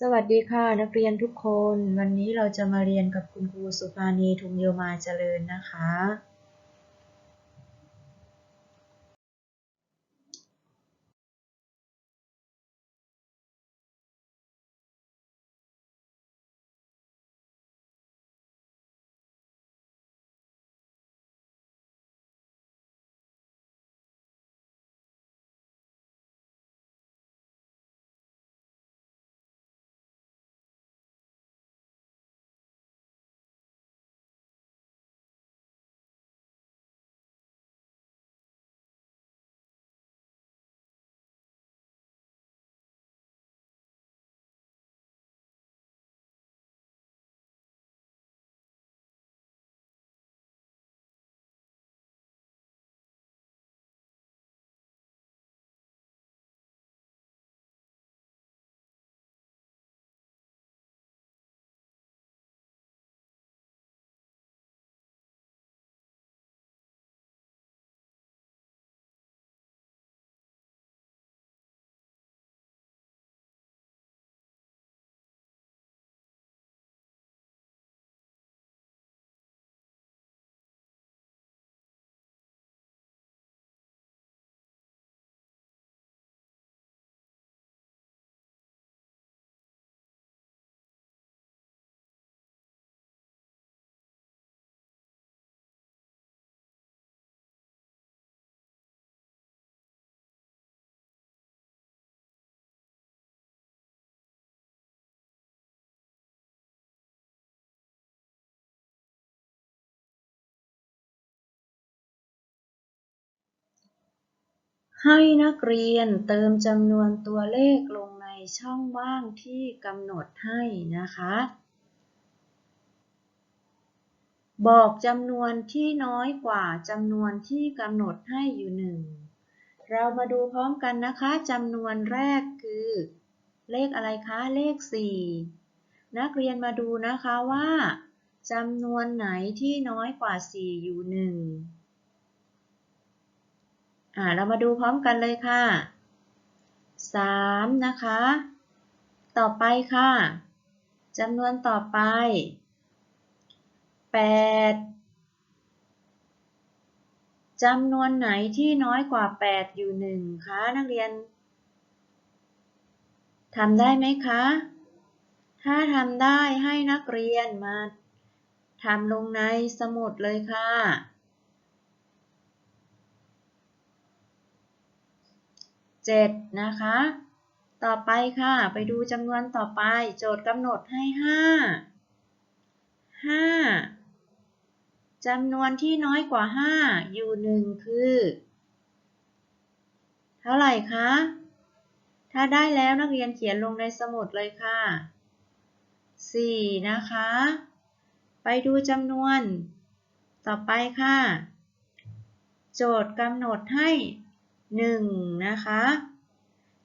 สวัสดีค่ะ นักเรียนทุกคน วันนี้เราจะมาเรียนกับคุณครูสุภาณีทุงโยมาเจริญนะคะ ให้นักเรียนเติมจำนวนตัวเลขลงในช่องว่างที่กำหนดให้นะคะ บอกจำนวนที่น้อยกว่าจำนวนที่กำหนดให้อยู่หนึ่งเรามาดูพร้อมกันนะคะจำนวนแรกคือ เลขอะไรคะ เลข 4 นักเรียนมาดูนะคะว่าจำนวนไหนที่น้อยกว่า 4 อยู่หนึ่ง อ่าเรามาดูพร้อมกันเลยค่ะ 3 นะคะ ต่อไปค่ะจำนวนต่อไป 8จำนวนไหนที่น้อยกว่า 8 อยู่ 1 คะนักเรียนทำได้ไหมคะ ถ้าทำได้ให้นักเรียนมาทำลงในสมุดเลยค่ะ เจ็ดนะคะ ต่อไปค่ะ ไปดูจำนวนต่อไป โจทย์กำหนดให้ห้าห้าจำนวนที่น้อยกว่าห้าอยู่หนึ่งคือ เท่าไหร่คะ ถ้าได้แล้วนักเรียนเขียนลงในสมุดเลยค่ะสี่นะคะ ไปดูจำนวน ต่อไปค่ะ โจทย์กำหนดให้ 1 นะคะ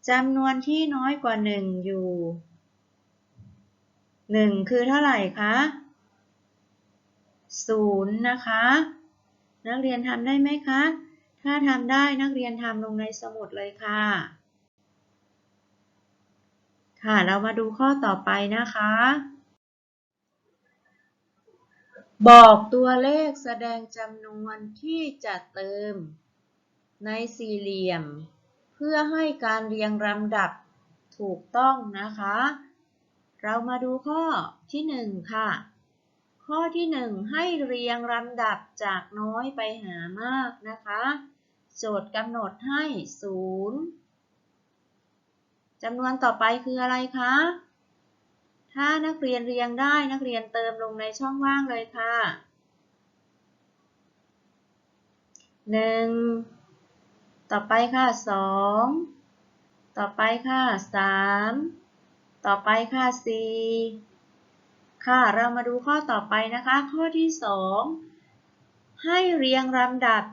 จำนวนที่น้อยกว่า 1 อยู่ 1 คือเท่าไหร่คะ0นะคะ นักเรียนทำได้ไหมคะ ถ้าทำได้นักเรียนทำลงในสมุดเลยค่ะ ค่ะเรามาดูข้อต่อไปนะคะ บอกตัวเลขแสดงจำนวนที่จะเติม ในสี่เหลี่ยม เพื่อให้การเรียงลำดับถูกต้องนะคะ เรามาดูข้อที่หนึ่งค่ะ ข้อที่หนึ่งให้เรียงลำดับจากน้อยไปหามากนะคะ โจทย์กำหนดให้ศูนย์จำนวนต่อไปคืออะไรคะถ้านักเรียนเรียงได้นักเรียนเติมลงในช่องว่างเลยค่ะหนึ่ง ต่อไปค่ะสองต่อไปค่ะสามต่อไปค่ะสี่ค่ะเรามาดูข้อต่อไปนะคะ ข้อที่สองให้เรียงลำดับ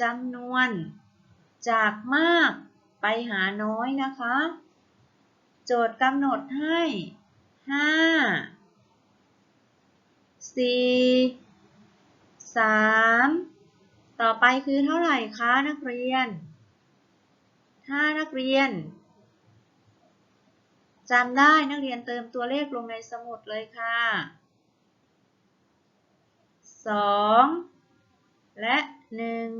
จำนวน จากมากไปหาน้อยนะคะ โจทย์กำหนดให้ห้าสี่สาม ต่อไปคือเท่าไหร่คะนักเรียน ถ้านักเรียนจจำได้นักเรียนเติมตัวเลขลงในสมุดเลยค่ะสองและหนึ่ง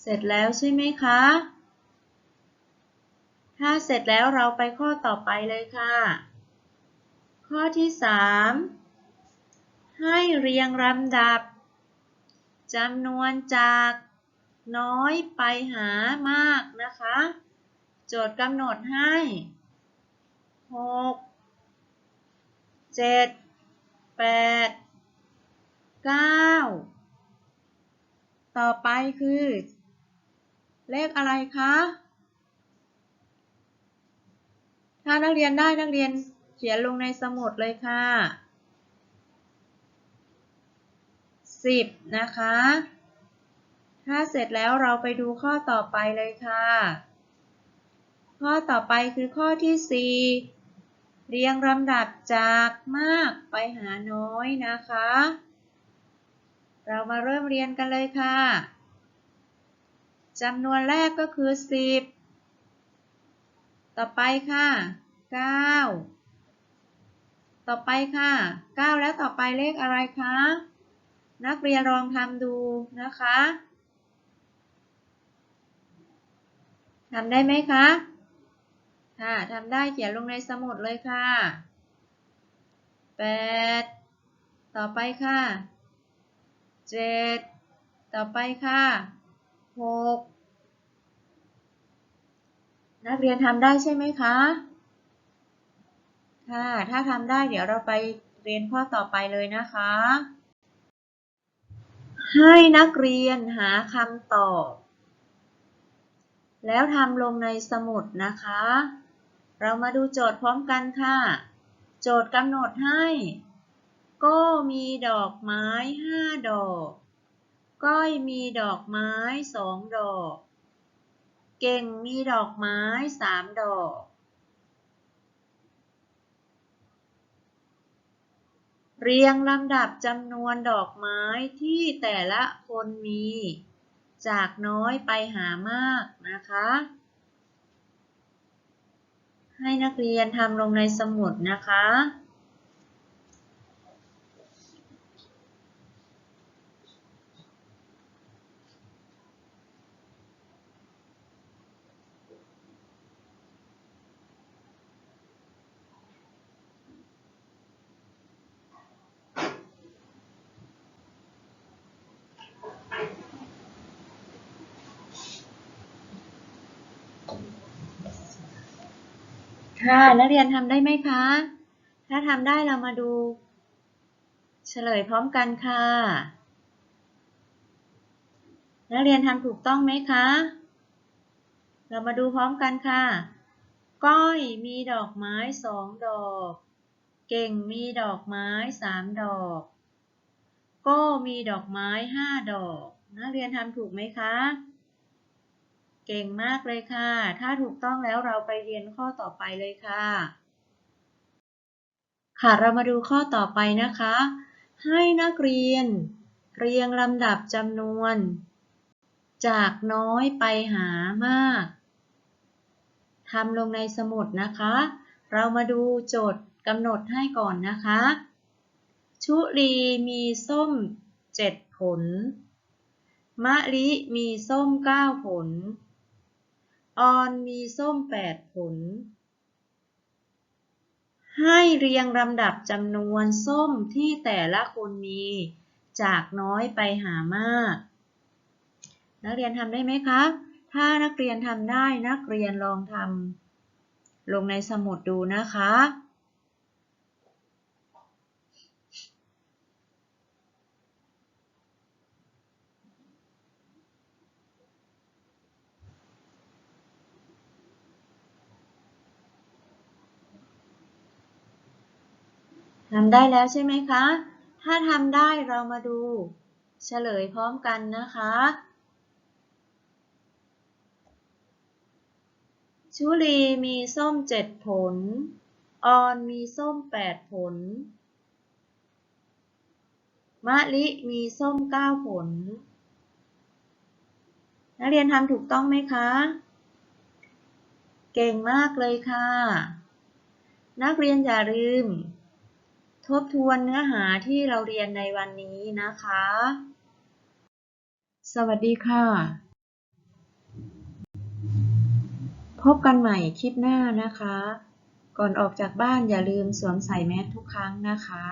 เสร็จแล้วใช่ไหมคะ ถ้าเสร็จแล้วเราไปข้อต่อไปเลยค่ะ ข้อที่สามให้เรียงลำดับ จำนวนจากน้อยไปหามากนะคะ โจทย์กำหนดให้หกเจ็ดแปดเก้าต่อไปคือ เลขอะไรคะ ถ้านักเรียนได้นักเรียนเขียนลงในสมุดเลยค่ะ สิบนะคะ ถ้าเสร็จแล้วเราไปดูข้อต่อไปเลยค่ะ ข้อต่อไปคือข้อที่ 4 เรียงลำดับจากมากไปหาน้อยนะคะ เรามาเริ่มเรียนกันเลยค่ะจำนวนแรกก็คือ 10 ต่อไปค่ะ 9 ต่อไปค่ะ 9 แล้วต่อไปเลขอะไรคะ นักเรียนลองทำดูนะคะทำได้ไหมคะ ค่ะทำได้เขียนลงในสมุดเลยค่ะ 8 ต่อไปค่ะ 7 ต่อไปค่ะ 6 นักเรียนทำได้ใช่ไหมคะ ค่ะ ถ้าทำได้เดี๋ยวเราไปเรียนข้อต่อไปเลยนะคะ ให้นักเรียนหาคำตอบ แล้วทำลงในสมุดนะคะ เรามาดูโจทย์พร้อมกันค่ะ โจทย์กำหนดให้ ก็มีดอกไม้ห้าดอก ก้อยมีดอกไม้สองดอก เก่งมีดอกไม้สามดอก เรียงลำดับจำนวนดอกไม้ที่แต่ละคนมี จากน้อยไปหามากนะคะ ให้นักเรียนทำลงในสมุดนะคะ ค่ะ นักเรียนทำได้ไหมคะ ถ้าทำได้เรามาดู เฉลยพร้อมกันค่ะ นักเรียนทำถูกต้องไหมคะ เรามาดูพร้อมกันค่ะ ก้อยมีดอกไม้สองดอก เก่งมีดอกไม้สามดอก โก้มีดอกไม้ห้าดอก นักเรียนทำถูกไหมคะ เก่งมากเลยค่ะ ถ้าถูกต้องแล้วเราไปเรียนข้อต่อไปเลยค่ะ ค่ะ เรามาดูข้อต่อไปนะคะ ให้นักเรียน เรียงลำดับจำนวน จากน้อยไปหามากทำลงในสมุดนะคะ เรามาดูโจทย์กำหนดให้ก่อนนะคะ ชุลีมีส้มเจ็ดผล มะลิมีส้มเก้าผล ออนมีส้มแปดผล ให้เรียงลำดับจำนวนส้มที่แต่ละคนมี จากน้อยไปหามาก นักเรียนทำได้ไหมคะ ถ้านักเรียนทำได้นักเรียนลองทำลงในสมุดดูนะคะ ทำได้แล้วใช่ไหมคะ ถ้าทำได้เรามาดูเฉลยพร้อมกันนะคะ ชุลีมีส้มเจ็ดผล ออนมีส้มแปดผล มะลิมีส้มเก้าผล นักเรียนทำถูกต้องไหมคะ เก่งมากเลยค่ะ นักเรียนอย่าลืม ทบทวนเนื้อหาที่เราเรียนในวันนี้นะคะ สวัสดีค่ะ พบกันใหม่คลิปหน้านะคะ ก่อนออกจากบ้านอย่าลืมสวมใส่แมสทุกครั้งนะคะ